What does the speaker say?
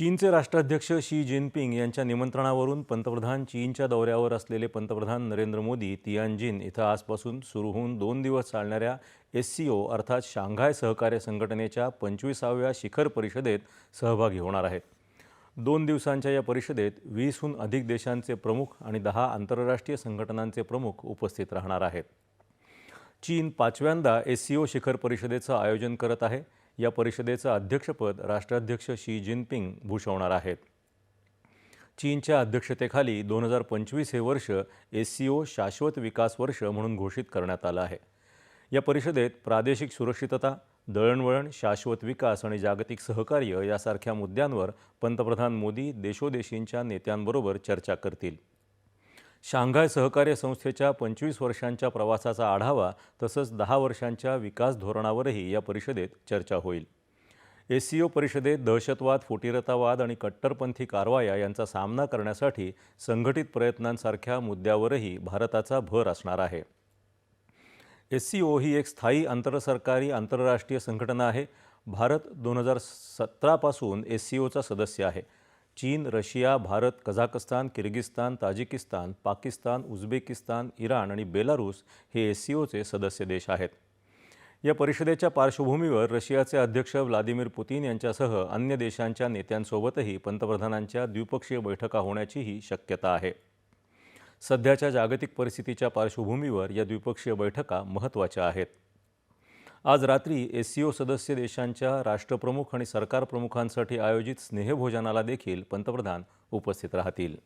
चीनचे राष्ट्राध्यक्ष Xi Jinping यांच्या निमंत्रणावरून पंतप्रधान चीनच्या दौऱ्यावर असलेले पंतप्रधान नरेंद्र मोदी तियानजिन इथं आजपासून सुरू होऊन दोन दिवस चालणाऱ्या एस सी ओ अर्थात शांघाय सहकार्य संघटनेच्या पंचवीसाव्या शिखर परिषदेत सहभागी होणार आहेत. दोन दिवसांच्या या परिषदेत वीसहून अधिक देशांचे प्रमुख आणि दहा आंतरराष्ट्रीय संघटनांचे प्रमुख उपस्थित राहणार आहेत. चीन पाचव्यांदा एस सी ओ शिखर परिषदेचं आयोजन करत आहे. या परिषदेचं अध्यक्षपद राष्ट्राध्यक्ष शी जिनपिंग भूषवणार आहेत. चीनच्या अध्यक्षतेखाली दोन हजार पंचवीस हे वर्ष एस सी ओ शाश्वत विकास वर्ष म्हणून घोषित करण्यात आलं आहे. या परिषदेत प्रादेशिक सुरक्षितता दळणवळण शाश्वत विकास आणि जागतिक सहकार्य यासारख्या मुद्द्यांवर पंतप्रधान मोदी देशोदेशींच्या नेत्यांबरोबर चर्चा करतील. शांघाय सहकार्य संस्थेच्या पंचवीस वर्षांच्या प्रवासाचा आढावा तसंच दहा वर्षांच्या विकास धोरणावरही या परिषदेत चर्चा होईल. एस सी ओ परिषदेत दहशतवाद फुटीरतावाद आणि कट्टरपंथी कारवाया यांचा सामना करण्यासाठी संघटित प्रयत्नांसारख्या मुद्द्यावरही भारताचा भर असणार आहे. एस सी ओ ही एक स्थायी आंतरसरकारी आंतरराष्ट्रीय संघटना आहे. भारत दोन हजार सतरापासून एस सी ओचा सदस्य आहे. चीन Russia Bharat Kazakhstan Kyrgyzstan Tajikistan Pakistan Uzbekistan Iran आणि बेलारूस हे एस सी ओचे सदस्य देश आहेत. या परिषदेच्या पार्श्वभूमीवर रशियाचे अध्यक्ष व्लादिमीर पुतीन यांच्यासह अन्य देशांच्या नेत्यांसोबतही पंतप्रधानांच्या द्विपक्षीय बैठका होण्याचीही शक्यता आहे. सध्याच्या जागतिक परिस्थितीच्या पार्श्वभूमीवर या द्विपक्षीय बैठका महत्त्वाच्या आहेत. आज रात्री एस सी ओ सदस्य देशांच्या राष्ट्रप्रमुख आणि सरकार प्रमुखांसाठी आयोजित स्नेहभोजनाला देखील पंतप्रधान उपस्थित राहतील.